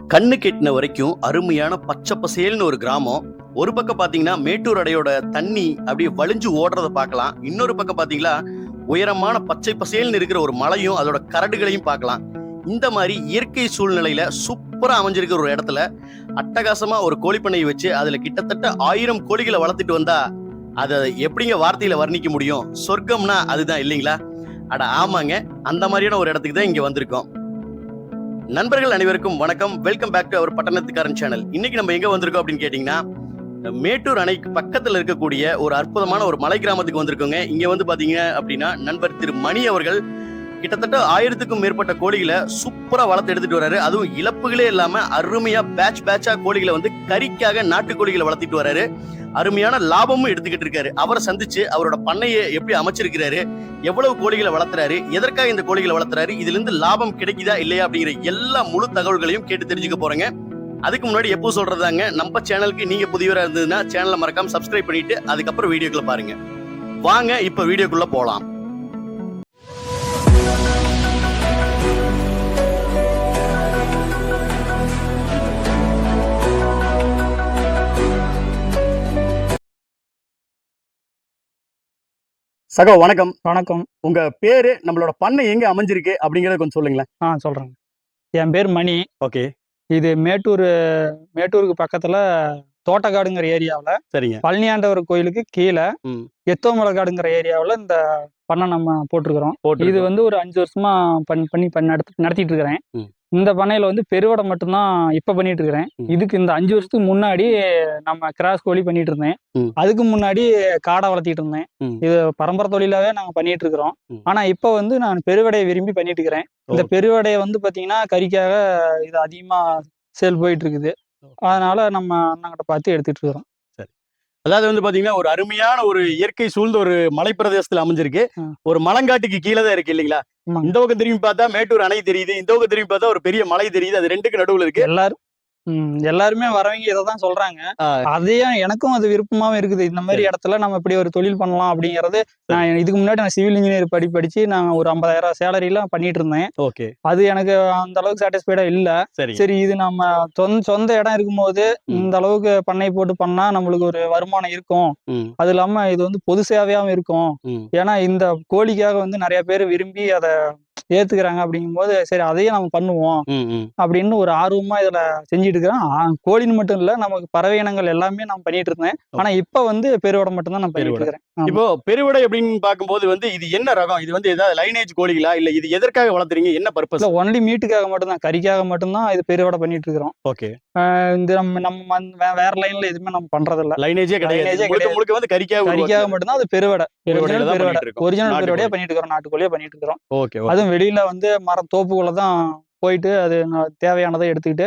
கண்ணு கெட்டின வரைக்கும் அருமையான பச்சை பசேல்னு ஒரு கிராமம். ஒரு பக்கம் பாத்தீங்கன்னா மேட்டூர் அடையோட தண்ணி அப்படியே வழிஞ்சு ஓடுறத பார்க்கலாம். இன்னொரு பக்கம் பாத்தீங்களா உயரமான பச்சை பசேல்னு இருக்கிற ஒரு மலையும் அதோட கரடுகளையும் பார்க்கலாம். இந்த மாதிரி இயற்கை சூழ்நிலையில சூப்பரா அமைஞ்சிருக்கிற ஒரு இடத்துல அட்டகாசமா ஒரு கோழிப்பண்ணையை வச்சு அதுல கிட்டத்தட்ட ஆயிரம் கோழிகளை வளர்த்துட்டு வந்தா அதை எப்படிங்க வார்த்தையில வர்ணிக்க முடியும்? சொர்க்கம்னா அதுதான் இல்லைங்களா? அட ஆமாங்க அந்த மாதிரியான ஒரு இடத்துக்கு தான் இங்க வந்திருக்கோம். நண்பர்கள் அனைவருக்கும் வணக்கம். Welcome back to our Pattanathukaaran channel இன்னைக்கு நம்ம எங்க வந்திருக்கோம் அப்படின்னு கேட்டீங்கன்னா மேட்டூர் அணைக்கு பக்கத்துல இருக்கக்கூடிய ஒரு அற்புதமான ஒரு மலை கிராமத்துக்கு வந்திருக்கோங்க. இங்க வந்து பாத்தீங்க அப்படின்னா நண்பர் திரு மணி அவர்கள் கிட்டத்தட்ட ஆயிரத்துக்கும் மேற்பட்ட கோழிகளை சூப்பரா வளர்த்து எடுத்துட்டு வராரு. அதுவும் இழப்புகளே இல்லாம அருமையா பேட்ச் பேட்சா கோழிகளை வந்து கறிக்காக நாட்டு கோழிகளை வளர்த்திட்டு வராரு. அருமையான லாபமும் எடுத்துக்கிட்டு இருக்காரு. அவரை சந்திச்சு அவரோட பண்ணையை எப்படி அமைச்சிருக்கிறாரு எவ்வளவு கோழிகளை வளர்த்துறாரு எதற்காக இந்த கோழிகளை வளர்த்துறாரு இதுல இருந்து லாபம் கிடைக்குதா இல்லையா அப்படிங்கிற எல்லா முழு தகவல்களையும் கேட்டு தெரிஞ்சுக்க போறேங்க. அதுக்கு முன்னாடி எப்போ சொல்றதாங்க நம்ம சேனலுக்கு நீங்க புதியவரா இருந்ததுன்னா சேனலை மறக்காம சப்ஸ்கிரைப் பண்ணிட்டு அதுக்கப்புறம் வீடியோக்குள்ள பாருங்க. வாங்க இப்ப வீடியோக்குள்ள போலாம். சகோ வணக்கம். வணக்கம். உங்க பேரு நம்மளோட பண்ணை எங்க அமைஞ்சிருக்கு அப்படிங்கறத கொஞ்சம் சொல்லுங்களேன். ஆ சொல்கிறேங்க என் பேர் மணி. ஓகே. இது மேட்டூர் மேட்டூருக்கு பக்கத்தில் தோட்டக்காடுங்கிற ஏரியாவில் சரிங்க. பழனியாண்டவர் கோயிலுக்கு கீழே ம். எத்தோமலைக்காடுங்கிற ஏரியாவில் இந்த பண்ணை நம்ம போட்டிருக்கிறோம். போட்டு இது வந்து ஒரு அஞ்சு வருஷமா பண் பண்ணி பண்ணி நடத்தி நடத்திட்டு இருக்கிறேன். ம். இந்த பண்ணையில வந்து பெருவடை மட்டும்தான் இப்ப பண்ணிட்டு இருக்கிறேன். இதுக்கு இந்த அஞ்சு வருஷத்துக்கு முன்னாடி நம்ம கிராஸ் கோழி பண்ணிட்டு இருந்தேன். அதுக்கு முன்னாடி காடை வளர்த்திட்டு இருந்தேன். இது பரம்பரை தொழிலாவே நாங்க பண்ணிட்டு இருக்கிறோம். ஆனா இப்ப வந்து நான் பெருவடையை விரும்பி பண்ணிட்டு இருக்கிறேன் இந்த. பெருவடையை வந்து பாத்தீங்கன்னா கறிக்காக இது அதிகமா சேல் போயிட்டு இருக்குது அதனால நம்ம அண்ணங்கிட்ட பார்த்து எடுத்துட்டு இருக்கிறோம் அதாவது வந்து பாத்தீங்கன்னா ஒரு அருமையான ஒரு இயற்கை சூழ்ந்த ஒரு மலைப்பிரதேசத்துல அமைஞ்சிருக்கு. ஒரு மலங்காட்டுக்கு கீழே தான் இருக்கு இல்லைங்களா. இந்த பக்கம் திரும்பி பார்த்தா மேட்டூர் அணை தெரியுது இந்த பக்கம் திரும்பி பார்த்தா ஒரு பெரிய மலை தெரியுது அது ரெண்டுக்கு நடுவுல இருக்கு. எல்லாரும் எல்லாருமே வரவங்க இதை தான் சொல்றாங்க. அதையும் எனக்கும் அது விருப்பமாவும் இருக்குது. இந்த மாதிரி. இடத்துல நம்ம இப்படி ஒரு தொழில் பண்ணலாம் அப்படிங்கறது நான் இதுக்கு முன்னாடி நான் சிவில் இன்ஜினியர் படி படிச்சு நான் ஒரு ஐம்பதாயிரம் சேலரிலாம் பண்ணிட்டு இருந்தேன். ஓகே. அது எனக்கு அந்த அளவுக்கு சாட்டிஸ்ஃபைடா இல்ல. சரி. இது நம்ம சொந்த இடம் இருக்கும்போது. இந்த அளவுக்கு பண்ணை போட்டு பண்ணா நம்மளுக்கு ஒரு வருமானம் இருக்கும். அது இல்லாம இது வந்து பொது சேவையாவும் இருக்கும். ஏன்னா இந்த கோழிக்காக வந்து நிறைய பேர் விரும்பி அதை ஏத்துக்கிறாங்க அப்படிங்கும்போது சரி அதையும் நம்ம பண்ணுவோம். அப்படின்னு ஒரு ஆர்வமா இதுல செஞ்சுட்டு இருக்கிறேன். கோழின்னு மட்டும் இல்ல நமக்கு பறவை இனங்கள் எல்லாமே நான் பண்ணிட்டு இருந்தேன். ஆனா இப்ப வந்து பெருவடை மட்டும் தான் நான் பண்ணிட்டு. இருக்கிறேன். இப்போ பெருவிடை அப்படின்னு பார்க்கும்போது வந்து இது என்ன ரகம்? இது வந்து ஏதாவது லைனேஜ் கோழிகளா? இல்ல இது எதற்காக வளர்த்துறீங்க? என்ன பர்பஸ் ஒன்லி மீட்டுக்காக மட்டும்தான் கறிக்காக மட்டும்தான் இது பெருவடை பண்ணிட்டு இருக்கிறோம். ஓகே. இந்த நம்ம நம்ம வேற லைன்ல எதுவுமே நம்ம பண்றது இல்ல லைனேஜே கிடையாது. முழுக்க வந்து கறிக்காக கறிக்காக மட்டும்தான் அது பெருவடை. பெருவடையில ஒரிஜினல் பெருவடை. ஒரிஜினல் நாட்டு பெருவடையா. பண்ணிட்டு இருக்கிறோம் நாட்டுக்கோழியா பண்ணிட்டு இருக்கிறோம். ஓகே அதுவும் வெளியில வந்து மர தோப்புக்குள்ள தான் போயிட்டு அது தேவையானதை எடுத்துக்கிட்டு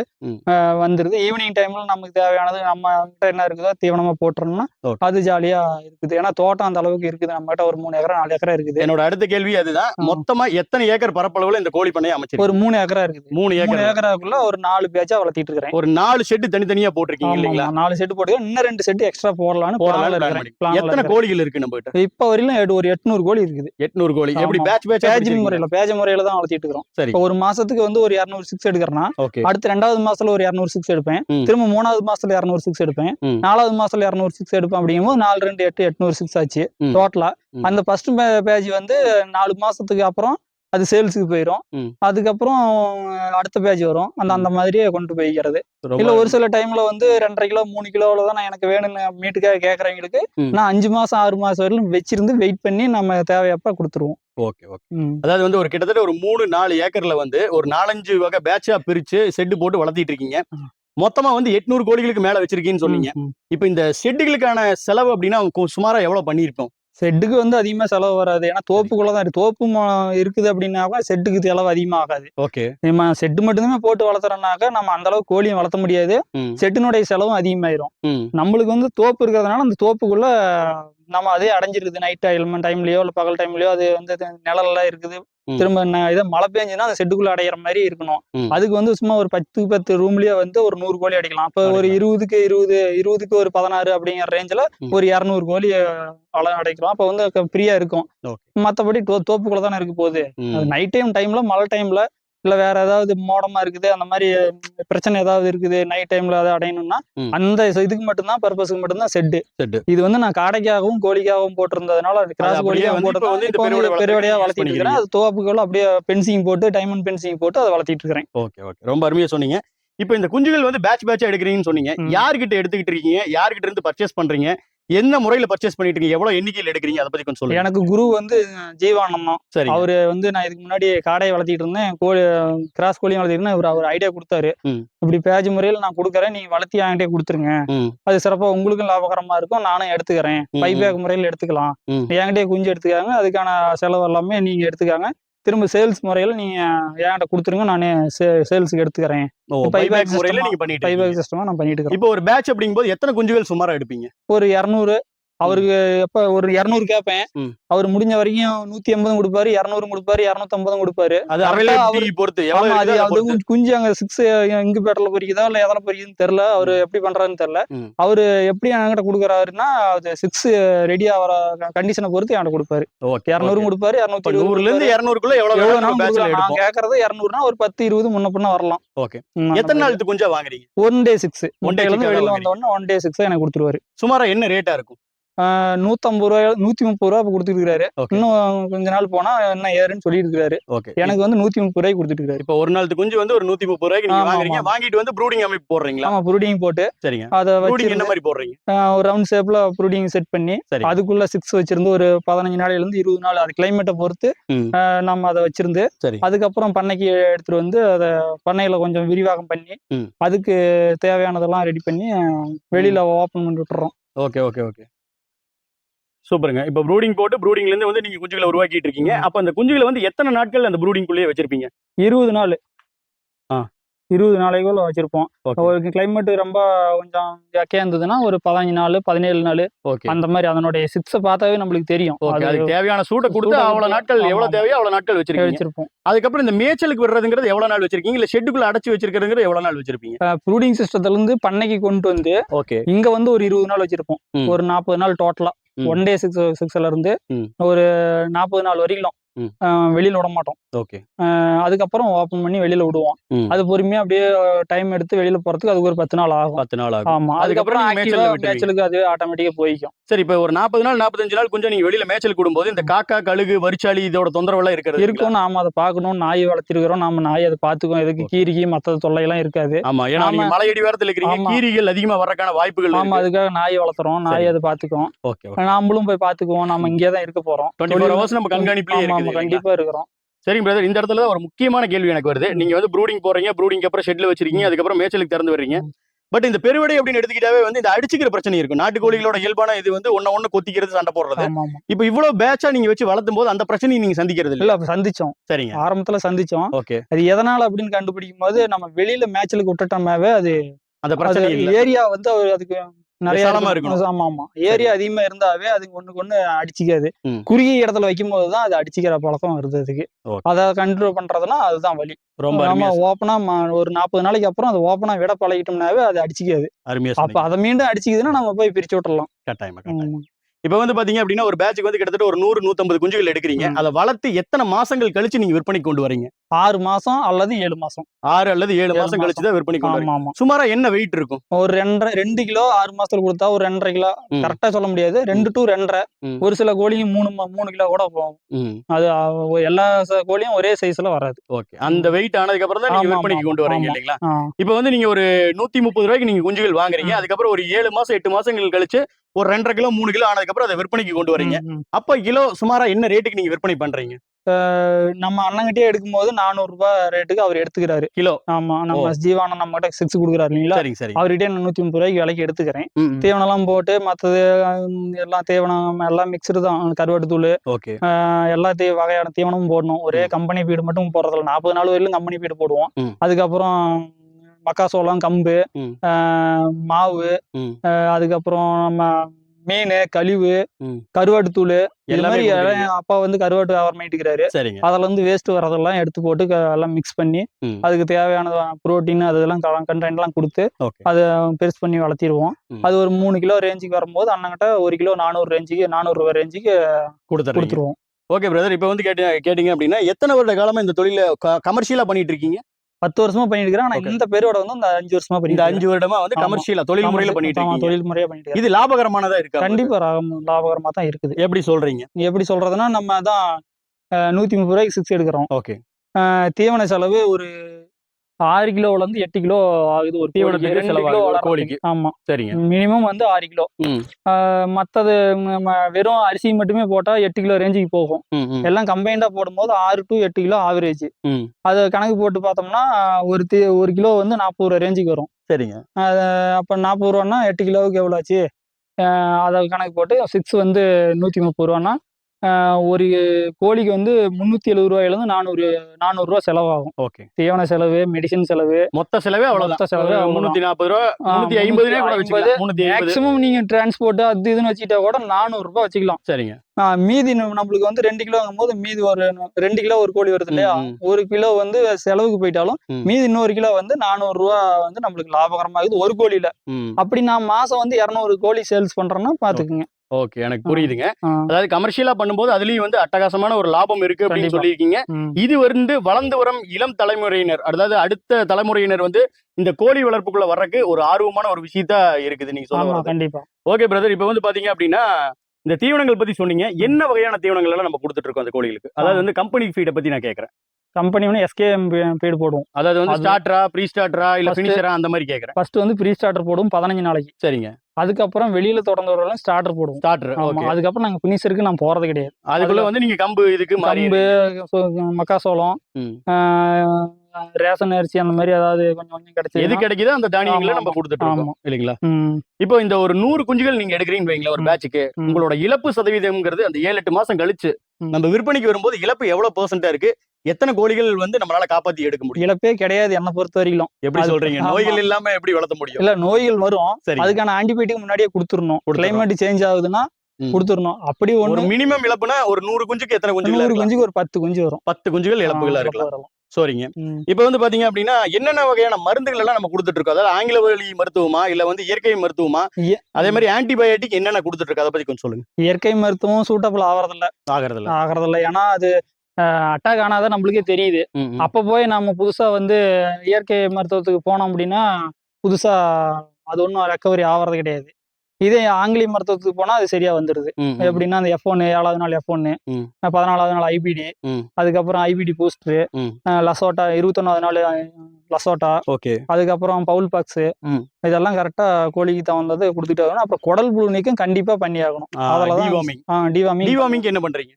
வந்துருது. ஈவினிங் டைம்ல நமக்கு தேவையானது நம்ம கிட்ட என்ன இருக்குதோ தீவனமா போட்டுறோம்னா. அது ஜாலியா இருக்குது. ஏன்னா தோட்டம் அந்த அளவுக்கு இருக்குது. நம்ம கிட்ட ஒரு மூணு ஏக்கரா நாலு ஏக்கரா இருக்குது. என்னோட அடுத்த கேள்வி அதுதான். மொத்தமா எத்தனை ஏக்கர் பரப்பளவுல இந்த கோழி பண்ணையை அமைச்சிருக்கு? ஒரு மூணு ஏக்கரா இருக்குது. மூணு ஏக்கர்? ஏக்கராக்குள்ள ஒரு நாலு பேட்சா வளர்த்திட்டு இருக்கிறேன். ஒரு நாலு ஷெட் தனித்தனியா போட்டிருக்கீங்க இல்லைங்களா? நாலு செட்டு போட்டு இன்னும் ரெண்டு செட்டு எக்ஸ்ட்ரா போடலாம்னு பண்ணி. எத்தனை. கோழிகள் இருக்கு நம்ம கிட்ட? இப்ப வரையிலும் ஒரு எட்நூறு கோழி இருக்குது. எட்நூறு கோழி. எப்படி. பேட்ச் பேட்ச் முறையில பேஜ முறையில தான் வளர்த்திட்டு இருக்கிறோம். சரி. ஒரு மாசத்துக்கு வந்து ஒரு இரநூறு சிக்ஸ் எடுக்கிறேன்னா அடுத்த ரெண்டாவது மாசத்துல ஒரு இரநூறு சிக்ஸ் எடுப்பேன். திரும்ப மூணாவது மாசத்துல இரநூறு சிக்ஸ் எடுப்பேன். நாலாவது மாசத்துல இரநூறு சிக்ஸ் எடுப்பேன் அப்படிங்கும்போது நாலு ரெண்டு எட்டு எட்நூறு சிக்ஸ் ஆச்சு. டோட்டலா. அந்த ஃபர்ஸ்ட் பேஜ் வந்து நாலு மாசத்துக்கு அப்புறம் அது சேல்ஸுக்கு போயிடும். அதுக்கப்புறம் அடுத்த பேஜ் வரும் அந்த அந்த மாதிரியே கொண்டு போய்க்கிறது இல்ல ஒரு சில டைம்ல வந்து ரெண்டரை கிலோ மூணு கிலோல தான் நான் எனக்கு வேணும்னு மீட்டுக்காக கேக்குறவங்களுக்கு ம். நான் அஞ்சு மாசம் ஆறு மாசம் வரையிலும் வச்சிருந்து வெயிட் பண்ணி நம்ம தேவையப்ப கொடுத்துருவோம் ஓகே ஓகே. அதாவது வந்து ஒரு கிட்டத்தட்ட ஒரு மூணு நாலு ஏக்கர்ல வந்து ஒரு நாலஞ்சு வகை பேட்சா பிரிச்சு செட்டு போட்டு வளர்த்திட்டு இருக்கீங்க. மொத்தமா வந்து எட்நூறு கோழிகளுக்கு மேல வச்சிருக்கீங்கன்னு சொன்னீங்க. இப்போ இந்த ஷெட்டுகளுக்கான செலவு அப்படின்னா சுமாரா எவ்வளவு பண்ணிருப்போம் செட்டுக்கு வந்து அதிகமா செலவு வராது. ஏன்னா தோப்புக்குள்ள தான் இருக்கு. தோப்பு இருக்குது அப்படின்னாக்கா செட்டுக்கு செலவு அதிகமா ஆகாது ஓகே. நம்ம செட்டு மட்டுமே போட்டு வளர்த்துறோம்னாக்கா நம்ம அந்த அளவுக்கு கோழியும் வளர்த்த முடியாது. செட்டினுடைய செலவும் அதிகமாயிரும். நம்மளுக்கு வந்து தோப்பு இருக்கிறதுனால அந்த தோப்புக்குள்ள நம்ம அதே அடைஞ்சிருக்குது நைட் டைம் டைம்லயோ இல்ல பகல் டைம்லயோ அது வந்து இது நிழல்ல இருக்குது. திரும்ப ந- இதை மழை பெஞ்சுன்னா அந்த செட்டுக்குள்ள அடையிற மாதிரி இருக்கணும். அதுக்கு வந்து சும்மா ஒரு பத்து பத்து ரூம்லயே வந்து ஒரு நூறு கோழி அடைக்கலாம் அப்ப ஒரு. இருபதுக்கு இருபது இருபதுக்கு ஒரு பதினாறு அப்படிங்கிற ரேஞ்சில். ஒரு இரநூறு கோழி வள அடைக்கிறோம் அப்ப வந்து ஃப்ரீயா இருக்கும். மத்தபடி தோப்புக்குள்ள தானே இருக்க போகுது நைட் டைம் டைம்ல மழை டைம்ல இல்ல வேற ஏதாவது மோடமா இருக்குது அந்த மாதிரி பிரச்சனை ஏதாவது இருக்குது நைட் டைம்ல அதை அடையணும்னா. அந்த இதுக்கு மட்டும்தான் பர்பஸ்க்கு மட்டும்தான் செட்டு செட்டு இது வந்து நான் காடைக்காகவும் கோழிக்காகவும் போட்டிருந்ததுனால கிராஸ் இப்ப போட்டிருந்தேன் பெருவடையா வளர்த்துட்டு இருக்கிறேன். அது தோப்புக்குள்ள அப்படியே பென்சிங் போட்டு டைமண்ட் பென்சிங் போட்டு அதை வளர்த்திட்டு இருக்கிறேன். Okay okay. ரொம்ப அருமையா சொன்னீங்க. இப்போ இந்த குஞ்சுகள் வந்து பேட்ச் பேட்சா எடுக்கிறீங்கன்னு சொன்னீங்க. யார்கிட்ட எடுத்துக்கிட்டு இருக்கீங்க? யார்கிட்ட இருந்து பர்ச்சேஸ் பண்றீங்க? என்ன முறையில பர்ச்சேஸ் பண்ணிட்டு இருக்கீங்க? எவ்வளவு எண்ணிக்கையில் எடுக்கிறீங்க? அதை பத்தி கொஞ்சம் சொல்லுங்க. எனக்கு குரு வந்து ஜீவானந்தம் சரி அவரு வந்து நான் இதுக்கு முன்னாடி காடையை வளர்த்திட்டு இருந்தேன். கோழி கிராஸ் கோழியும் வளர்த்திட்டு இருந்தேன் இவர் அவர் ஐடியா கொடுத்தாரு. இப்படி பேஜ் முறையில் நான் கொடுக்குறேன். நீங்க வளர்த்தி என்கிட்டயே கொடுத்துருங்க. அது சிறப்பா உங்களுக்கும் லாபகரமா இருக்கும். நானும் எடுத்துக்கிறேன். ம், பை ம். பேக் முறையில் எடுத்துக்கலாம். என்கிட்டயே குஞ்சு எடுத்துக்காங்க. அதுக்கான செலவு எல்லாமே நீங்க எடுத்துக்காங்க. திரும்ப சேல்ஸ் முறையில் நீங்க என்கிட்ட கொடுத்துருங்க நான் சேல்ஸுக்கு எடுத்துக்கிறேன். பைபேக் பேக் முறையில system-ஆ- நீங்க பண்ணிட்டு பை இருக்கீங்க. பேக் சிஸ்டமா நான் பண்ணிட்டு இருக்கிறேன் இப்போ ஒரு பேட்ச் அப்படிங்கும்போது எத்தனை குஞ்சுகள் சுமாரா எடுப்பீங்க? ஒரு இரநூறு. அவருக்கு எப்ப ஒரு இரநூறு கேட்பேன் ம். அவர் முடிஞ்ச வரைக்கும் நூத்தி எண்பதும் கொடுப்பாரு இரநூறும் கொடுப்பாரு இரநூத்தம்பதும் கொடுப்பாரு. அது. குஞ்சு- அங்க சிக்ஸ் இங்கு பேட்டர்ல பொறிக்குதா இல்ல எதில் பொறிக்குதுன்னு தெரியல அவரு எப்படி பண்றாருன்னு தெரியல. அவரு எப்படி என்கிட்ட கொடுக்குறாருன்னா அது சிக்ஸ் ரெடி ஆகிற கண்டிஷனை பொறுத்து என்கிட்ட கொடுப்பாரு. இரநூறும் கொடுப்பாரு இரநூத்தி நூறுல இருந்து இரநூறுக்குள்ள எவ்வளவு கேட்கறது இரநூறுனா ஒரு பத்து இருபது முன்ன பின்ன வரலாம். ஓகே எத்தனை நாள் குஞ்சா வாங்குறீங்க? ஒன் டே சிக்ஸ் day முட்டையில இருந்து வெளியில. வந்த உடனே ஒன் டே சிக்ஸ் எனக்கு கொடுத்துருவாரு. சுமாரா என்ன ரேட்டா இருக்கும்? நூத்தம்பது ரூபாய் நூத்தி முப்பது ரூபா ஓகே. இன்னும் கொஞ்ச நாள் போனா என்ன ஏறுன்னு சொல்லிட்டு இருக்காரு எனக்கு வந்து நூத்தி முப்பது ரூபாய்க்கு கொடுத்துட்டு இருக்காரு இப்போ ஒரு நாள் குஞ்சு வந்து ஒரு நூத்தி முப்பது ரூபாய்க்கு நீங்க வாங்குறீங்க. வாங்கிட்டு வந்து ப்ரூடிங் அமைப்பு போடுறீங்களா? ஆமா புரூடிங் போட்டு சரிங்க. அதை வச்சு என்ன மாதிரி போடுறீங்க? ஒரு ரவுண்ட் ஷேப்ல ப்ரூடிங் செட் பண்ணி அதுக்குள்ள சிக்ஸ் வச்சிருந்து ஒரு பதினஞ்சு நாளையில இருந்து இருபது நாள் அது கிளைமேட்டை பொறுத்து நம்ம அதை வச்சிருந்து சரி. அதுக்கப்புறம் பண்ணைக்கு எடுத்துட்டு வந்து அதை பண்ணையில கொஞ்சம் விரிவாக்கம் பண்ணி. அதுக்கு தேவையானதெல்லாம் ரெடி பண்ணி வெளியில ஓப்பன் பண்ணி விட்டுறோம் ஓகே ஓகே ஓகே. சூப்பருங்க. இப்போ ப்ரூடிங் போட்டு ப்ரூடிங்ல இருந்து வந்து நீங்க குஞ்சுகளை உருவாக்கிட்டு இருக்கீங்க. அப்ப அந்த குஞ்சுகளை வந்து எத்தனை நாட்கள் அந்த ப்ரூடிங்குள்ளேயே வச்சிருப்பீங்க? இருபது நாள். ஆ. இருபது நாளைக்குள்ள வச்சிருப்போம். ஒரு கிளைமேட் ரொம்ப கொஞ்சம் ஜாக்கியா இருந்ததுன்னா ஒரு பதினஞ்சு நாள் பதினேழு நாள் ஓகே. அந்த மாதிரி அதனுடைய சிக்ஸை பார்த்தாவே நம்மளுக்கு தெரியும். அதுக்கு தேவையான சூட்டை கொடுத்து கொடுத்து, நாட்கள் ஆமா. தேவையோ அவ்வளவு நாட்கள் வச்சிருக்கீங்க. வச்சிருப்போம். அதுக்கப்புறம் இந்த மேய்ச்சலுக்கு விடுறதுங்கிறது எவ்வளவு நாள் வச்சிருக்கீங்க? இல்ல ஷெட்டுக்குள்ள அடைச்சு வச்சிருக்கிறதுங்கிறது எவ்வளவு நாள் வச்சிருப்பீங்க? ப்ரூடிங் சிஸ்டத்துல இருந்து பண்ணைக்கு கொண்டு வந்து ஓகே. இங்க வந்து ஒரு இருபது நாள் வச்சிருப்போம். ஒரு நாற்பது நாள் டோட்டலா. ஒன் டே சிக்ஸ் சிக்ஸ்ல இருந்து. ஒரு நாற்பது நாள் வரைக்கும் வெளியில விட மாட்டோம். ஓகே. அதுக்கப்புறம் ஓப்பன் பண்ணி வெளியில விடுவோம். அது பொறுமையா அப்படியே டைம் எடுத்து வெளியில போறதுக்கு அதுக்கு ஒரு பத்து நாள் ஆகும். பத்து நாள் ஆகும். ஆமா. அதுக்கப்புறம். மேய்ச்சலுக்கு அதுவே ஆட்டோமேட்டிக்கா போய்க்கும். சரி இப்போ ஒரு நாற்பது நாள் நாற்பத்தஞ்சு நாள் கொஞ்சம் நீங்க வெளியில மேய்ச்சல் கூடும்போது இந்த காக்கா கழுகு வரிச்சாளி இதோட தொந்தரவு எல்லாம் இருக்கிறது இருக்கும் நாம அதை பார்க்கணும் நாய் வளர்த்திருக்கிறோம். நாம நாய் அதை பார்த்துக்கோம் எதுக்கு கீரிக்கி மற்ற தொல்லையெல்லாம் இருக்காது. ஆமா. ஏன்னா. நீங்க மலையடி வேரத்துல இருக்கிறீங்க. கீரிகள் அதிகமா வரக்கான வாய்ப்புகள் ஆமா. அதுக்காக நாய் வளர்த்துறோம். நாய் அதை பார்த்துக்கும் ஓகே நாமளும் போய் பார்த்துக்குவோம். நாம இங்கே தான் இருக்க போறோம். நம்ம கண்காணிப்புலயே இல்லைங்களா? கண்டிப்பா இருக்கிறோம். சரிங்க பிரதர் இந்த இடத்துல தான் ஒரு முக்கியமான கேள்வி எனக்கு வருது. நீங்க வந்து ப்ரூடிங் போறீங்க ப்ரூடிங் அப்புறம் ஷெட்ல வச்சிருக்கீங்க அதுக்கப்புறம் மேய்ச்சலுக்கு திறந்து வர்றீங்க. பட் இந்த பெருவடை அப்படின்னு எடுத்துக்கிட்டாவே வந்து இந்த அடிச்சுக்கிற பிரச்சனை இருக்கும். நாட்டுக்கோழிகளோட இயல்பான இது வந்து ஒண்ணு ஒண்ணு கொத்திக்கிறது சண்டை போடுறது. இப்போ இவ்வளவு பேட்சா நீங்க வச்சு வளர்த்தும் போது அந்த பிரச்சனையை நீங்க சந்திக்கிறது இல்ல. சந்திச்சோம். சரிங்க. ஆரம்பத்துல சந்திச்சோம். ஓகே. அது எதனால அப்படின்னு கண்டுபிடிக்கும் போது நம்ம வெளியில மேட்ச்லுக்கு விட்டுட்டோமாவே அது அந்த பிரச்சனை ஏரியா வந்து அதுக்கு நிறைய. இருக்கணும். ஆமா ஆமா ஏரியா அதிகமா இருந்தாவே அதுக்கு ஒண்ணுக்கு ஒண்ணு அடிச்சிக்காது. குறுகிய இடத்துல வைக்கும் போதுதான் அது அடிச்சிக்கிற பழக்கம் வருது அதுக்கு. அதை கண்ட்ரோல் பண்றதுன்னா அதுதான் வழி ரொம்ப நம்ம ஓப்பனா ஒரு நாற்பது நாளைக்கு அப்புறம் அது ஓப்பனா விட பழகிட்டோம்னாவே அது அடிச்சிக்காது அப்ப அதை மீண்டும் அடிச்சிக்குதுன்னா நம்ம போய் பிரிச்சு விட்டுறலாம் கட்டாயமா. இப்போ வந்து பாத்தீங்க அப்படின்னா ஒரு பேட்சுக்கு வந்து கிட்டத்தட்ட ஒரு நூறு நூத்தம்பது குஞ்சுகள் எடுக்கிறீங்க. அதை வளர்த்து எத்தனை மாசங்கள் கழிச்சு நீங்க விற்பனைக்கு கொண்டு வரீங்க ஆறு மாசம் அல்லது ஏழு மாசம். ஆறு அல்லது ஏழு மாசம் கழிச்சு தான் வரீங்க ஆமா ஆமா சுமாரா என்ன வெயிட் இருக்கும்? ஒரு ரெண்டரை ரெண்டு கிலோ ஆறு மாசத்துல கொடுத்தா ஒரு ரெண்டரை கிலோ. கரெக்டா சொல்ல முடியாது. ரெண்டு டு ரெண்டரை. ஒரு சில கோழிங்க மூணு மூணு கிலோ கூட போகும். அது எல்லா கோழியும் ஒரே சைஸ்ல வராது. ஓகே. அந்த வெயிட் ஆனதுக்கு அப்புறம் தான் நீங்க விற்பனைக்கு கொண்டு வரீங்க. இல்லைங்களா? இப்போ வந்து நீங்க ஒரு நூத்தி முப்பது ரூபாய்க்கு நீங்க குஞ்சுகள் வாங்குறீங்க. அதுக்கப்புறம் ஒரு ஏழு மாசம் எட்டு மாசங்கள் கழிச்சு ஒரு ரெண்டரை கிலோ மூணு கிலோ ஆனதுக்கு அப்புறம் அதை விற்பனைக்கு கொண்டு வரீங்க. அப்ப கிலோ சுமாரா என்ன ரேட்டுக்கு நீங்க விற்பனை பண்றீங்க? நம்ம அண்ணங்கிட்டே எடுக்கும்போது நானூறு ரூபாய் ரேட்டுக்கு அவர் எடுத்துக்கிறாரு. கிலோ? ஆமா நம்ம ஜீவானந்த் நம்ம கிட்ட சிக்ஸ் கொடுக்குறாரு இல்லைங்களா? அவர்கிட்டயே நான் நூத்தி முப்பது ரூபாய்க்கு விலைக்கு எடுத்துக்கிறேன். ம், ம். தீவனம் எல்லாம் போட்டு மற்றது எல்லாம் தீவனம் எல்லாம் மிக்சடு தான். கருவாட்டு தூள் ஓகே. எல்லா தீ வகையான தீவனமும் போடணும். ஒரே. கம்பெனி ஃபீடு மட்டும் போடுறதில்ல நாற்பது நாள் வரையிலும் கம்பெனி ஃபீடு போடுவோம். அதுக்கப்புறம் மக்காசோளம் கம்பு மாவு அதுக்கப்புறம் நம்ம மீன் கழிவு. கருவாட்டு தூள் எல்லாமே அப்பா வந்து கருவாட்டு வியாபாரம் பண்ணிட்டுக்கிறாரு அதுல இருந்து வேஸ்ட் வரதெல்லாம் எடுத்து போட்டு எல்லாம் மிக்ஸ் பண்ணி. அதுக்கு தேவையான புரோட்டீன் அதெல்லாம் கண்டென்ட் எல்லாம் கொடுத்து அதை பெருசு பண்ணி வளர்த்திடுவோம். அது ஒரு மூணு கிலோ ரேஞ்சுக்கு வரும்போது அண்ணங்கிட்ட ஒரு கிலோ நானூறு ரேஞ்சுக்கு நானூறு ரூபாய் ரேஞ்சுக்கு கொடுத்துறீங்க. கொடுத்துருவோம். ஓகே பிரதர் இப்போ வந்து கேட்டு கேட்டீங்க அப்படின்னா எத்தனை வருட காலமா இந்த தொழில கமர்ஷியலா பண்ணிட்டு இருக்கீங்க? பத்து வருஷமா பண்ணிட்டு இருக்கிறேன் ஆனா. இந்த பேரோட வந்து இந்த அஞ்சு வருஷமா பண்ணிட்டு அஞ்சு வருடமா வந்து. கமர்ஷியலா தொழில் முறையில பண்ணிட்டு தொழில் முறையா பண்ணிட்டு. இது லாபகரமானதா இருக்கா கண்டிப்பா லாபகரமா தான் இருக்குது. எப்படி சொல்றீங்க? எப்படி சொல்றதுன்னா நம்ம தான் நூத்தி முப்பது ரூபாய்க்கு சிக்ஸ் எடுக்கிறோம். ஓகே தீவன செலவு ஒரு ஆறு கிலோல இருந்து எட்டு கிலோ ஆகுது ஒரு தீவனத்துக்கு செலவாகுது. கோழிக்கு. ஆமா. சரிங்க. மினிமம் வந்து ஆறு கிலோ. ம். அஹ், மத்தது நம்ம வெறும் அரிசி மட்டுமே போட்டா எட்டு கிலோ ரேஞ்சுக்கு போகும். எல்லாம் கம்பைண்டா போடும்போது ஆறு டு எட்டு கிலோ ஆவரேஜ். அதை கணக்கு போட்டு பார்த்தோம்னா ஒரு தி ஒரு கிலோ வந்து நாற்பது ரூபா ரேஞ்சுக்கு வரும். சரிங்க. அப்போ நாற்பது ரூபான்னா எட்டு கிலோவுக்கு எவ்வளோ ஆச்சு? அதை கணக்கு போட்டு சிக்ஸ் வந்து நூற்றி முப்பது ரூபான்னா ஒரு கோழிக்கு வந்து முந்நூற்றி எழுபது ரூபாயிலேருந்து நானூறு நானூறுரூவா செலவாகும். ஓகே. தீவன செலவு மெடிசின் செலவு மொத்த செலவே அவ்வளவுதான். மொத்த செலவே. முன்னூத்தி நாற்பது ரூபா முன்னூத்தி ஐம்பதுனே கூட முன்னூத்தி ஐம்பது மேக்ஸிமம் நீங்கள் டிரான்ஸ்போர்ட் அது இதுன்னு வச்சுக்கிட்டா கூட நானூறுரூபா வச்சுக்கலாம். சரிங்க. மீதி நம்ம- நம்மளுக்கு வந்து ரெண்டு கிலோங்கும் போது மீதி ஒரு ரெண்டு கிலோ ஒரு கோழி வருது இல்லையா. ஒரு கிலோ வந்து செலவுக்கு போயிட்டாலும். மீதி இன்னொரு கிலோ வந்து நானூறு ரூபா வந்து நம்மளுக்கு லாபகரமாகுது ஒரு கோழியில. அப்படி நான் மாசம் வந்து இரநூறு கோழி சேல்ஸ் பண்றேன்னா பாத்துக்குங்க. ஓகே எனக்கு புரியுதுங்க. அதாவது கமர்ஷியலா பண்ணும்போது அதுலயும் வந்து அட்டகாசமான ஒரு லாபம் இருக்கு அப்படின்னு. சொல்லியிருக்கீங்க. இது வந்து வளர்ந்து வரும் இளம் தலைமுறையினர் அதாவது அடுத்த தலைமுறையினர் வந்து இந்த கோழி வளர்ப்புக்குள்ள வர்றதுக்கு ஒரு ஆர்வமான ஒரு விஷயத்தா இருக்குது நீங்க ஆமா சொல்ல கண்டிப்பா. ஓகே பிரதர் இப்போ வந்து பாத்தீங்க அப்படின்னா இந்த தீவனங்கள் பத்தி சொன்னீங்க. என்ன வகையான தீவனங்கள் எல்லாம் நம்ம கொடுத்துட்டு இருக்கோம் அந்த கோழிகளுக்கு? அதாவது வந்து கம்பெனி ஃபீடை பத்தி நான் கேக்குறேன். கம்பெனி வந்து எஸ்கேஎம் பேடு போடுவோம் அதாவது வந்து ஸ்டார்டரா ப்ரீ ஸ்டார்டரா இல்ல ஃபினிஷரா அந்த மாதிரி கேக்குறேன். ஃபர்ஸ்ட் வந்து ப்ரீ ஸ்டார்டர் போடுவோம் பதினஞ்சு நாளைக்கு. சரிங்க. அதுக்கப்புறம் வெளியில தொடர்ந்து வரலாம் ஸ்டார்டர் போடுவோம். ஸ்டார்டர் அதுக்கப்புறம் நாங்க பினிஷருக்கு நான் போறது கிடையாது. அதுக்குள்ள வந்து நீங்க கம்பு இதுக்கு கம்பு மக்காசோளம் ரேஷன் அரிசி அந்த மாதிரி ஏதாவது கொஞ்சம் கொஞ்சம் எது கிடைச்சது கிடைக்குதோ அந்த தானியங்களை நம்ம கொடுத்துட்டு இருக்கோம். இல்லைங்களா இப்போ இந்த ஒரு நூறு குஞ்சுகள் நீங்க எடுக்கிறீங்கன்னு வைங்களேன் ஒரு. பேட்சுக்கு. உங்களோட இழப்பு சதவீதம்ங்கிறது அந்த ஏழு எட்டு மாசம் கழிச்சு. நம்ம விற்பனைக்கு வரும்போது இழப்பு எவ்வளவு பெர்சென்டா இருக்கு எத்தனை கோழிகள் வந்து நம்மளால காப்பாத்தி எடுக்க முடியும் இழப்பே கிடையாது என்னை பொறுத்த வரைக்கும் எப்படி சொல்றீங்க. நோய்கள் இல்லாம எப்படி வளர்த்த முடியும் இல்ல நோய்கள் வரும் அதுக்கான ஆன்டிபயோட்டிக் முன்னாடியே கொடுத்துடணும். கிளைமேட் சேஞ்ச் ஆகுதுன்னா. கொடுத்துடணும். அப்படி ஒரு ஒண்ணு மினிமம் இழப்புனா ஒரு நூறு குஞ்சுக்கு எத்தனை குஞ்சுகள் நூறு? குஞ்சுக்கு ஒரு பத்து குஞ்சு வரும். பத்து குஞ்சுகள் இழப்புகளா இருக்கலாம். சரிங்க. இப்போ வந்து பாத்தீங்க அப்படின்னா என்னென்ன வகையான மருந்துகள் எல்லாம் நம்ம கொடுத்துட்டு இருக்கோம் அதாவது ஆங்கில வழி மருத்துவமா இல்ல வந்து இயற்கை மருத்துவமா? அதே மாதிரி ஆன்டிபயோட்டிக் என்னென்ன கொடுத்துட்டு இருக்கு அதை பத்தி கொஞ்சம் சொல்லுங்க. இயற்கை மருத்துவம் சூட்டபிள் ஆகிறதில்ல. ஆகிறதுல ஆகிறதில்ல. ஏன்னா அது அட்டாக் ஆனாதான் நம்மளுக்கே தெரியுது. அப்ப போய் நம்ம புதுசா வந்து இயற்கை மருத்துவத்துக்கு போனோம் அப்படின்னா புதுசா அது ஒன்றும் ரெக்கவரி ஆகிறது கிடையாது. இதே ஆங்கிலேய மருத்துவத்துக்கு போனா அது சரியா ம். எப்படின்னா அந்த எஃப் ஒன்னு ஏழாவது நாள் எஃப் ஒன்னு. பதினாலாவது நாள் ஐபிடி. அதுக்கப்புறம் ஐபிடி பூஸ்டர். லசோட்டா இருபத்தொன்னாவது நாள் லசோட்டா ஓகே அதுக்கப்புறம் பவுல் பாக்ஸ். இதெல்லாம் கரெக்டா கோழிக்கு தகுந்தது கொடுத்துட்டு அப்புறம் குடல் புழு நீக்கம் கண்டிப்பா பண்ணி ஆகணும் அதெல்லாம் டிவார்மிங் டிவாமிங் டிவார்மிங் என்ன பண்றீங்க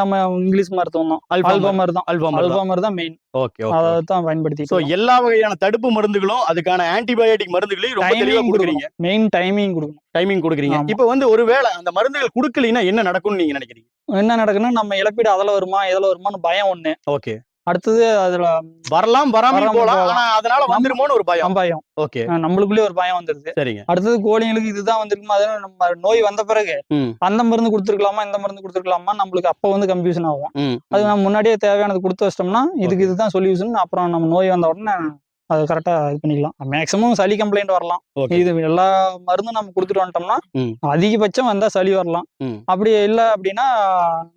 நம்ம இங்கிலீஷ் மருத்துவம் தான். அல்பாமர் தான் அல்பாமர் அல்பாமர் தான் மெயின் ஓகே அதை தான் பயன்படுத்தி சோ எல்லா வகையான தடுப்பு மருந்துகளும் அதுக்கான ஆன்டிபயோட்டிக் மருந்துகளையும் ரொம்ப தெளிவா டைமிங் கொடுக்குறீங்க. மெயின் டைமிங் கொடுக்கணும். டைமிங் கொடுக்குறீங்க. இப்போ வந்து ஒருவேளை அந்த மருந்துகள் கொடுக்கலைன்னா என்ன நடக்கும்னு நீங்க நினைக்கிறீங்க? என்ன நடக்குன்னா நம்ம இழப்பீடு அதில் வருமா இதில் வருமான்னு பயம் ஒண்ணு. ஓகே அடுத்தது அதுல வரலாம் வராம போலாம். ஆனா அதனால வந்துருமோன்னு ஒரு பயம். பயம். ஓகே. நம்மளுக்குள்ளே ஒரு பயம் வந்துருது. சரிங்க. அடுத்தது கோழிங்களுக்கு இதுதான் வந்திருக்குமா? அது நம்ம நோய் வந்த பிறகு. அந்த மருந்து கொடுத்துருக்கலாமா இந்த மருந்து கொடுத்துருக்கலாமா? நம்மளுக்கு அப்போ வந்து கன்ஃபியூஷன் ஆகும். அது நம்ம முன்னாடியே தேவையானது கொடுத்து வச்சிட்டோம்னா இதுக்கு. இதுதான் சொல்யூஷன் அப்புறம் நம்ம நோய் வந்த உடனே அது கரெக்டா இது பண்ணிக்கலாம். மேக்ஸிமம் சளி கம்ப்ளைண்ட் வரலாம். இது எல்லா மருந்தும் நம்ம கொடுத்துட்டு வந்துட்டோம்னா. அதிகபட்சம் வந்தா சளி வரலாம். அப்படி இல்ல அப்படின்னா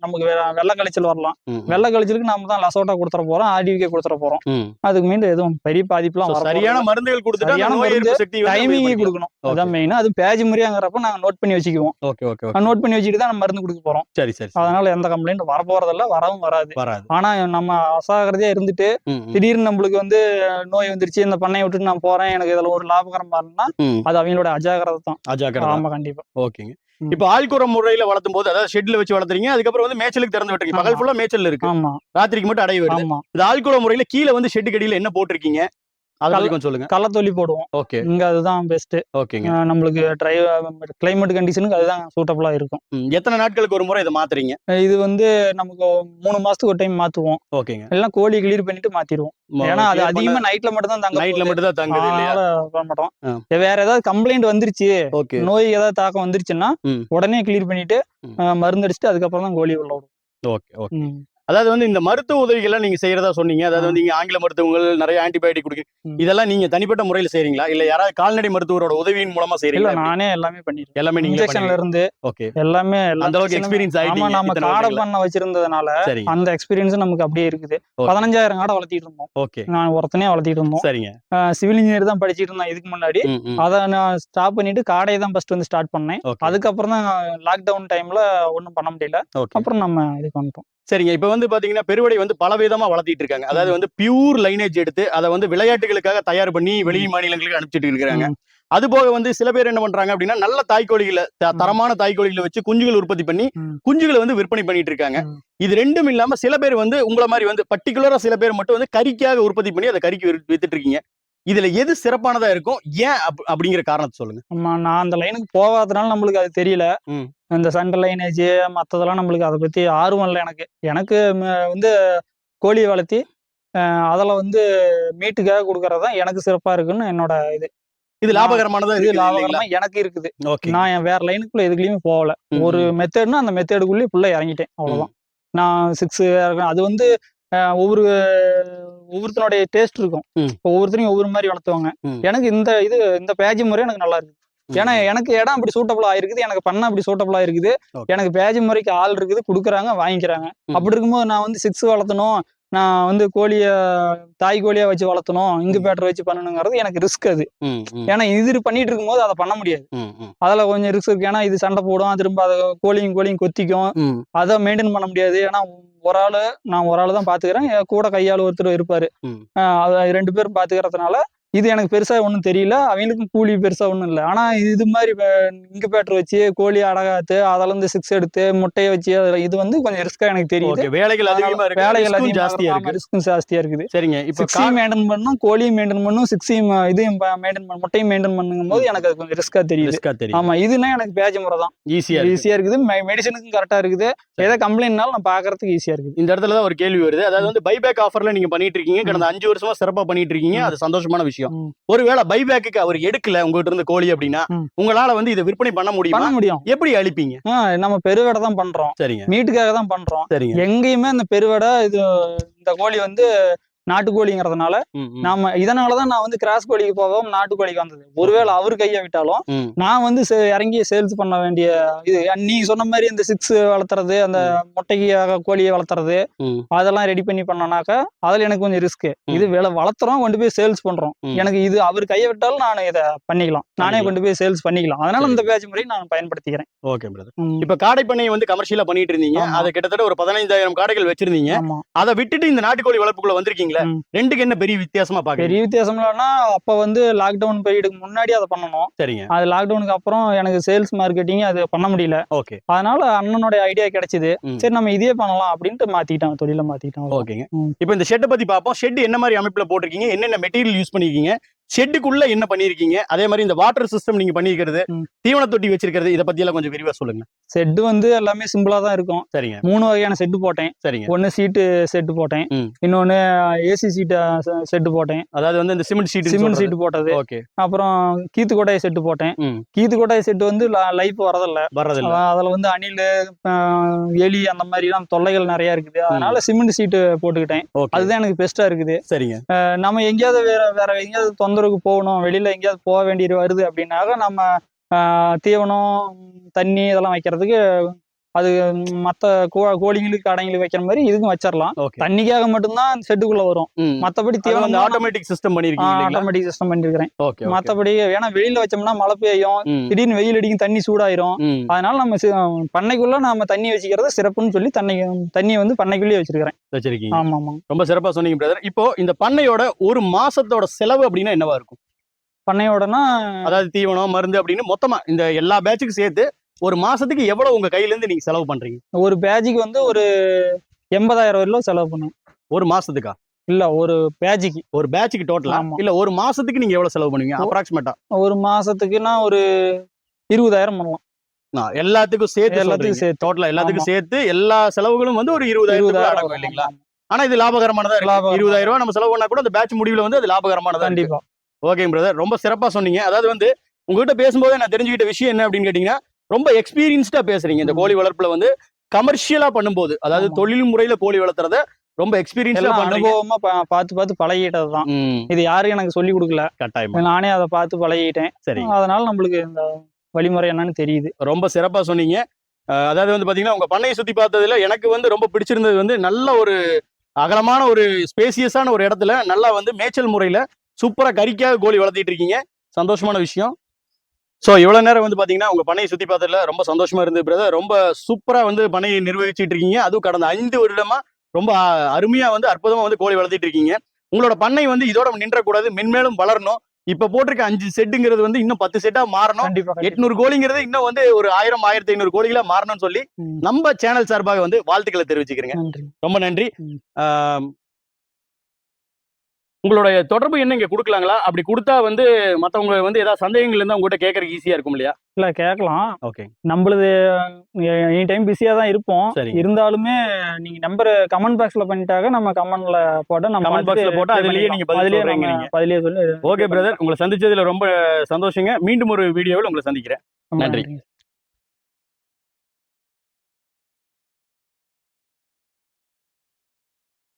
நமக்கு வெள்ளை கழிச்சல் வரலாம். வெள்ளை கழிச்சலுக்கு நாம தான் லசோட்டா கொடுத்துற போறோம் ஆர்டிவிகே கொடுத்துற போறோம். அதுக்கு மீண்டும் எதுவும் பெரிய பாதிப்புலாம் So, வர சரியான மருந்துகள் கொடுத்துட்டு டைமிங்கே. கொடுக்கணும். அதான் மெயின் அது பேஜ் முறையாங்கிறப்ப நாங்க நோட் பண்ணி வச்சுக்குவோம். நோட் பண்ணி வச்சுட்டு தான் நம்ம மருந்து கொடுக்க போறோம். சரி சரி. அதனால எந்த கம்ப்ளைண்ட் வர போறதில்ல வரவும் வராது. ஆனா நம்ம அசாகிரதையா இருந்துட்டு திடீர்னு நம்மளுக்கு வந்து நோய் வந்துருச்சு இந்த பண்ணையை விட்டுட்டு நான் போறேன் எனக்கு இதுல ஒரு லாபகரம் பாருன்னா. அது அவங்களோட அஜாகிரதை தான் அஜாக்கிரதை ஆமா கண்டிப்பா. ஓகேங்க. இப்போ ஆள்குற முறையில வளர்த்தும் போது அதாவது ஷெட்ல வச்சு வளர்த்துறீங்க அதுக்கப்புறம் வந்து மேய்ச்சலுக்கு திறந்து விட்டுறீங்க பகல். ஃபுல்லா மேய்ச்சல் இருக்கு. ஆமா. ராத்திரிக்கு மட்டும் அடைய வருது. இந்த ஆள்குற முறையில கீழே வந்து ஷெட்டு கடியில என்ன போட்டிருக்கீங்க? அதை கொஞ்சம் சொல்லுங்க. களத்தொல்லி போடுவோம். ஓகே. இங்க அதுதான் பெஸ்ட் ஓகேங்க. நம்மளுக்கு ட்ரை கிளைமேட் கண்டிஷனுக்கு அதுதான் சூட்டபிளா இருக்கும். எத்தனை நாட்களுக்கு ஒரு முறை இதை மாத்துறீங்க? இது வந்து நமக்கு மூணு மாசத்துக்கு ஒரு டைம் மாத்துவோம். ஓகேங்க. எல்லாம் கோழி கிளியர் பண்ணிட்டு மாத்திடுவோம். ஏன்னா அது அதிகமா நைட்ல மட்டும் தான் தங்க நைட்ல மட்டும் தான் பண்ண மாட்டோம். வேற ஏதாவது கம்ப்ளைண்ட் வந்துருச்சு ஓகே. நோய் ஏதாவது தாக்கம் வந்துருச்சுன்னா. உடனே கிளியர் பண்ணிட்டு மருந்து அடிச்சுட்டு அதுக்கப்புறம் தான் கோழி உள்ள விடும். Okay okay. அதாவது வந்து இந்த மருத்துவ உதவிகள்லாம் நீங்க செய்யறதா சொன்னீங்க. அதாவது. வந்து நீங்க ஆங்கில மருத்துவங்கள் நிறைய ஆன்டிபயோட்டிக் ம். கொடுக்கு இதெல்லாம் நீங்க தனிப்பட்ட முறையில் செய்றீங்களா? இல்ல யாராவது கால்நடை மருத்துவரோட உதவியின் மூலமா இல்ல செய்றீங்களா? நானே எல்லாமே பண்ணிருக்கேன் எல்லாமே நீங்க இன்ஜெக்ஷன்ல இருந்து ஓகே. எல்லாமே எல்லா அந்த அளவுக்கு எக்ஸ்பீரியன்ஸ் ஆயிட்டீங்க நம்ம காடை? பண்ண வச்சிருந்ததுனால அந்த எக்ஸ்பீரியன்ஸ் நமக்கு அப்படியே இருக்குது. பதினஞ்சாயிரம் காடை வளர்த்திட்டு இருந்தோம். ஓகே. நான் ஒருத்தனே வளர்த்திட்டு இருந்தோம். சரிங்க. சிவில் இன்ஜினியர் தான் படிச்சிட்டு இருந்தேன் இதுக்கு முன்னாடி. அதை நான் ஸ்டாப் பண்ணிட்டு காடையை தான் ஃபர்ஸ்ட் வந்து ஸ்டார்ட் பண்ணேன். அதுக்கப்புறம் தான் லாக்டவுன் டைம்ல ஒன்றும் பண்ண முடியல. அப்புறம் நம்ம இது பண்ணிட்டோம். சரிங்க. இப்ப வந்து பாத்தீங்கன்னா பெருவடை வந்து பல விதமா வளர்த்திட்டு இருக்காங்க அதாவது வந்து பியூர் லைனேஜ் எடுத்து அதை வந்து விளையாட்டுகளுக்காக தயார் பண்ணி வெளி மாநிலங்களுக்கு அனுப்பிச்சிட்டு இருக்காங்க ம். அது போக வந்து சில பேர் என்ன பண்றாங்க அப்படின்னா நல்ல தாய்க்கோழிகளை. தரமான தாய்க்கோழிகளை வச்சு குஞ்சுகள் உற்பத்தி பண்ணி. குஞ்சுகளை வந்து விற்பனை பண்ணிட்டு இருக்காங்க. இது ரெண்டும் இல்லாம சில பேர் வந்து உங்களை மாதிரி வந்து பர்டிகுலரா சில பேர் மட்டும் வந்து கறிக்காக உற்பத்தி பண்ணி அதை கறிக்கு வித்துட்டு இருக்கீங்க இதுல எது சிறப்பானதா இருக்கும் ஏன் அப்- அப்படிங்கிற காரணத்தை சொல்லுங்க. ஆமா நான் அந்த லைனுக்கு போகாதனால நம்மளுக்கு அது தெரியல. இந்த சண்டை லைனேஜ் மற்றதெல்லாம் நம்மளுக்கு அதை பத்தி ஆர்வம் இல்லை எனக்கு. எனக்கு வந்து கோழியை வளர்த்தி அதில் வந்து மீட்டுக்காக கொடுக்கறது தான் எனக்கு சிறப்பா இருக்குன்னு என்னோட இது. இது லாபகரமானதா இது லாபகரமா எனக்கு இருக்குது. ஓகே. நான் என் வேற லைனுக்குள்ள எதுக்குலயுமே போகல. ஒரு மெத்தட்னா அந்த மெத்தடுக்குள்ளேயே ஃபுல்லாக இறங்கிட்டேன் அவ்வளவுதான். நான் சிக்ஸ் அது வந்து ஒவ்வொரு ஒவ்வொருத்தனுடைய டேஸ்ட் இருக்கும். ஒவ்வொருத்தரையும் ஒவ்வொரு மாதிரி வளர்த்துவாங்க. எனக்கு இந்த இது இந்த பேஜ் முறை எனக்கு நல்லா இருக்கு. ஏன்னா எனக்கு இடம் அப்படி சூட்டபிள் ஆயிருக்குது எனக்கு பண்ண அப்படி சூட்டபிள் Okay. எனக்கு பேஜ் முறைக்கு ஆள் இருக்குது கொடுக்குறாங்க வாங்கிக்கிறாங்க. அப்படி இருக்கும்போது நான் வந்து சிக்ஸ் வளர்த்தணும் நான் வந்து கோழிய தாய் கோழியா வச்சு வளர்த்தணும் இங்குபேட்டர் வச்சு பண்ணணுங்கிறது எனக்கு ரிஸ்க் அது. ஏன்னா இது பண்ணிட்டு இருக்கும்போது அதை பண்ண முடியாது. அதுல கொஞ்சம் ரிஸ்க் இருக்கு. ஏன்னா இது சண்டை போடும் திரும்ப அதை கோழியும் கோழியும் கொத்திக்கும். அதை மெயின்டைன் பண்ண முடியாது. ஏன்னா ஒரு ஆளு நான் ஒரு ஆளு தான் பாத்துக்கிறேன் என் கூட கையாள் ஒருத்தர் இருப்பாரு. ரெண்டு பேரும் பாத்துக்கிறதுனால இது எனக்கு பெருசா ஒன்றும் தெரியல. அவங்களுக்கும் கூலி பெருசா ஒன்றும் இல்லை. ஆனா இது மாதிரி இங்குபேட்டர் வச்சு கோழி அடகாத்து அதில் இருந்து சிக்ஸ் எடுத்து முட்டையை வச்சு அதுல இது வந்து கொஞ்சம் ரிஸ்கா எனக்கு தெரியுது. ஓகே வேலைகள் அதிகமா இருக்கு வேலைகள் வேலைகள் ஜாஸ்தியா இருக்கு ரிஸ்க்கும் ஜாஸ்தியா இருக்குது. சரிங்க. இப்ப சிக்ஸையும் மெயின்டைன் பண்ணும் கோழியும் மெயின்டைன் பண்ணும் சிக்ஸையும் இதையும் மெயின்டைன் பண்ண முட்டையும் மெயின்டைன் பண்ணும் போது எனக்கு அது கொஞ்சம் ரிஸ்கா தெரியுது. ரிஸ்கா தெரியும் ஆமா இதுனா எனக்கு பேஜ் முறை தான். ஈஸியா இருக்கு ஈஸியா இருக்குது. மெடிசனுக்கும் கரெக்டா இருக்குது. ஏதோ கம்ப்ளைண்ட்னாலும் நான் பாக்குறதுக்கு ஈஸியா இருக்குது. இந்த இடத்துல தான் ஒரு கேள்வி வருது. அதாவது வந்து பைபேக் ஆஃபர்ல நீங்க பண்ணிட்டு இருக்கீங்க. கடந்த அஞ்சு வருஷமா சிறப்பா பண்ணிட்டு இருக்கீங்க. அது சந்தோஷமான விஷயம். ம். ஒருவேளை பைபேக்கு அவர் எடுக்கல உங்ககிட்ட இருந்து கோழி அப்படின்னா. உங்களால வந்து இதை விற்பனை பண்ண முடியுமா? பண்ண முடியும். எப்படி அழிப்பீங்க? நம்ம பெருவடை தான் பண்றோம். சரிங்க. மீட்டுக்காக தான் பண்றோம். சரிங்க. எங்கேயுமே இந்த பெருவடை இது இந்த கோழி வந்து நாட்டுக்கோழிங்கிறதுனால நாம இதனாலதான் நான் வந்து கிராஸ் கோழிக்கு போகவும் நாட்டுக்கோழிக்கு வந்தது ஒருவேளை அவர் கையை விட்டாலும். நான் வந்து இறங்கி சேல்ஸ் பண்ண வேண்டிய இது நீங்க சொன்ன மாதிரி இந்த சிக்ஸ் வளர்த்துறது அந்த முட்டைக்காக கோழியை வளர்த்துறது. அதெல்லாம் ரெடி பண்ணி பண்ணனாக்கா அதுல எனக்கு கொஞ்சம் ரிஸ்க் இது வேலை வளர்த்துறோம் கொண்டு போய் சேல்ஸ் பண்றோம். எனக்கு இது அவர் கையை விட்டாலும் நான் இதை பண்ணிக்கலாம் நானே. கொண்டு போய் சேல்ஸ் பண்ணிக்கலாம் அதனால. இந்த பேட்ச் முறையை நான் பயன்படுத்திக்கிறேன் ஓகே பிரதர். இப்ப காடை பண்ணையை வந்து கமர்ஷியலா பண்ணிட்டு இருந்தீங்க. அதை கிட்டத்தட்ட ஒரு பதினைந்தாயிரம் காடைகள் வச்சிருந்தீங்க அதை விட்டுட்டு இந்த நாட்டுக்கோழி வளர்ப்புக்குள்ள வந்திருக்கீங்களா ரெண்டுக்கு என்ன பெரிய வித்தியாசமா பாக்குறீங்க? பெரிய வித்தியாசம் இல்லைன்னா அப்ப வந்து லாக்டவுன் பீரியடுக்கு முன்னாடி அதை பண்ணணும். சரிங்க. அது லாக்டவுனுக்கு அப்புறம் எனக்கு சேல்ஸ் மார்க்கெட்டிங் அது பண்ண முடியல. ஓகே. அதனால அண்ணனோட ஐடியா கிடைச்சது. சரி நம்ம இதே பண்ணலாம் அப்படின்ட்டு மாத்திட்டோம் தொழில மாத்திட்டோம். ஓகேங்க. இப்போ இந்த ஷெட்டை பத்தி பார்ப்போம் ஷெட் என்ன மாதிரி அமைப்புல போட்டிருக்கீங்க? என்னென்ன மெட்டீரியல் யூஸ் பண்ணிருக்கீங்க? ஷெட்டுக்குள்ள என்ன பண்ணிருக்கீங்க? அதே மாதிரி இந்த வாட்டர் சிஸ்டம் நீங்க பண்ணிருக்கிறது. தீவன தொட்டி வச்சிருக்கிறது இதை பத்தி எல்லாம் கொஞ்சம் விரிவா சொல்லுங்க. செட்டு வந்து எல்லாமே சிம்பிளா தான் இருக்கும். சரிங்க. மூணு வகையான செட்டு போட்டேன். சரிங்க. ஒன்னு சீட்டு செட்டு போட்டேன். இன்னொன்னு ஏசி சீட்டு செட்டு போட்டேன். அதாவது வந்து இந்த சிமெண்ட் ஷீட் சிமெண்ட் சீட்டு போட்டது. ஓகே. அப்புறம் கீத்து கொட்டாய் செட்டு போட்டேன். கீத்து கொட்டாய் செட்டு வந்து லைஃப் வரதில்ல வர்றதில்ல. அதான் அதுல வந்து அணில் எலி அந்த மாதிரி எல்லாம் தொல்லைகள் நிறைய இருக்குது. அதனால சிமெண்ட் சீட்டு போட்டுக்கிட்டேன். அதுதான் எனக்கு பெஸ்டா இருக்குது. சரிங்க. நம்ம எங்கேயாவது வேற வேற எங்கேயாவது தொந்தரவுக்கு போகணும் வெளியில எங்கேயாவது போக வேண்டியது வருது அப்படின்னாக்க நம்ம தீவனம் தண்ணி இதெல்லாம் வைக்கிறதுக்கு அது ம், மத்த கோ கோழிங்களுக்கு கடைங்களுக்கு வைக்கிற மாதிரி இதுக்கும் வச்சிடலாம் தண்ணிக்காக மட்டும்தான் செட்டுக்குள்ள வரும். மத்தபடி வந்து ஆட்டோமேட்டிக் சிஸ்டம் பண்ணிருக்கீங்க ஆட்டோமேட்டிக் சிஸ்டம் பண்ணிருக்கிறேன். மத்தபடி ஏன்னா வெளியில வச்சோம்னா மழை பெய்யும். திடீர்னு வெயில் அடிக்கும் தண்ணி சூடாயிரும். அதனால நம்ம பண்ணைக்குள்ள நம்ம தண்ணி வச்சுக்கிறது சிறப்புன்னு சொல்லி தண்ணி தண்ணியை வந்து பண்ணைக்குள்ளேயே வச்சிருக்கிறேன். வச்சிருக்கீங்க. ஆமா ஆமா ரொம்ப சிறப்பா சொன்னீங்க பிரதர் இப்போ இந்த பண்ணையோட ஒரு மாசத்தோட செலவு அப்படின்னா என்னவா இருக்கும்? பண்ணையோடனா அதாவது தீவனம் மருந்து அப்படின்னு மொத்தமா இந்த எல்லா பேட்சுக்கும் சேர்த்து ஒரு மாசத்துக்கு எவ்வளவு உங்க கையில இருந்து நீங்க செலவு பண்றீங்க? ஒரு பேஜுக்கு வந்து ஒரு எண்பதாயிரம் வரையிலும் செலவு பண்ணும் ஒரு மாசத்துக்கா? இல்ல ஒரு பேஜுக்கு. ஒரு பேட்சுக்கு டோட்டலா ஆமா. இல்ல ஒரு மாசத்துக்கு நீங்க எவ்வளவு செலவு பண்ணுவீங்க. அப்ராக்சிமேட்டா ஒரு மாசத்துக்குன்னா ஒரு இருபதாயிரம் பண்ணலாம் எல்லாத்துக்கும் சேர்த்து எல்லாத்துக்கும் சேர்த்து. டோட்டலா எல்லாத்துக்கும் சேர்த்து எல்லா செலவுகளும் வந்து ஒரு இருபதாயிரம் அடங்கும். இல்லைங்களா? ஆனா இது லாபகரமானதா இருக்கு. லாபகரமா. இருபதாயிரம் ரூபாய் நம்ம செலவு பண்ணா கூட அந்த பேட்ச் முடிவுல வந்து அது லாபகரமானதா இருக்கு. கண்டிப்பா. ஓகேங்க பிரதர் ரொம்ப சிறப்பா சொன்னீங்க. அதாவது வந்து உங்ககிட்ட பேசும்போது நான் தெரிஞ்சுக்கிட்ட விஷயம் என்ன அப்படின்னு கேட்டீங்கன்னா ரொம்ப எக்ஸ்பீரியன்ஸ்டா பேசுறீங்க. இந்த. கோழி வளர்ப்புல வந்து கமர்ஷியலா பண்ணும்போது அதாவது. தொழில் முறையில கோழி வளர்த்துறத ரொம்ப எக்ஸ்பீரியன்ஸா எல்லாம் பண்றீங்க. அனுபவமா பார்த்து பார்த்து பழகிட்டது தான் இது யாரும் எனக்கு சொல்லி கொடுக்கல. கட்டாயமா. நானே அதை பார்த்து பழகிட்டேன். சரி அதனால நம்மளுக்கு இந்த வழிமுறை என்னன்னு தெரியுது. ரொம்ப சிறப்பா சொன்னீங்க. அதாவது வந்து பாத்தீங்கன்னா உங்க பண்ணையை சுத்தி பார்த்ததுல எனக்கு வந்து ரொம்ப பிடிச்சிருந்தது வந்து நல்ல ஒரு அகலமான ஒரு ஸ்பேசியஸான ஒரு இடத்துல நல்லா வந்து மேய்ச்சல் முறையில சூப்பரா கறிக்காக கோழி வளர்த்திட்டு இருக்கீங்க. சந்தோஷமான விஷயம். ஸோ இவ்வளவு நேரம் வந்து பாத்தீங்கன்னா உங்க பண்ணையை சுத்தி பார்த்ததுல ரொம்ப சந்தோஷமா இருந்தது பிரதர் ரொம்ப சூப்பரா வந்து பண்ணையை நிர்வகிச்சிட்டு இருக்கீங்க. அதுவும் கடந்த ஐந்து வருடமா ரொம்ப அ- அருமையா வந்து அற்புதமா வந்து கோழி வளர்த்திட்டு இருக்கீங்க. உங்களோட பண்ணை வந்து இதோட நின்றக்கூடாது. மென்மேலும் வளரணும். இப்ப போட்டிருக்க அஞ்சு செட்டுங்கிறது வந்து இன்னும் பத்து செட்டா மாறணும். எட்நூறு கோழிங்கிறது இன்னும் வந்து ஒரு ஆயிரம் ஆயிரத்தி ஐநூறு கோழிகளா மாறணும்னு சொல்லி. நம்ம சேனல் சார்பாக வந்து வாழ்த்துக்களை தெரிவிச்சுக்கிறேங்க. ரொம்ப நன்றி. உங்களுடைய தொடர்பு என்ன இங்க கொடுக்கலாங்களா? அப்படி கொடுத்தா வந்து மத்தவங்க வந்து ஏதாவது சந்தேகங்கள் இருந்தா உங்ககிட்ட கேட்கறதுக்கு ஈஸியா இருக்கும் இல்லையா? இல்ல கேட்கலாம் ஓகே நம்மளது எனி டைம் பிஸியா தான் இருப்போம். இருந்தாலுமே நீங்க நம்பர் கமெண்ட் பாக்ஸ்ல பண்ணிட்டாக்க நம்ம கமெண்ட்ல போட்டு நம்ம Comment box ல பார்த்துட்டு போட்டா reply அதுலயே நீங்க பதில். பதிலே சொல்லி ஓகே பிரதர் உங்களை சந்திச்சதுல ரொம்ப சந்தோஷங்க. மீண்டும் ஒரு வீடியோவில் உங்களை சந்திக்கிறேன். நன்றி.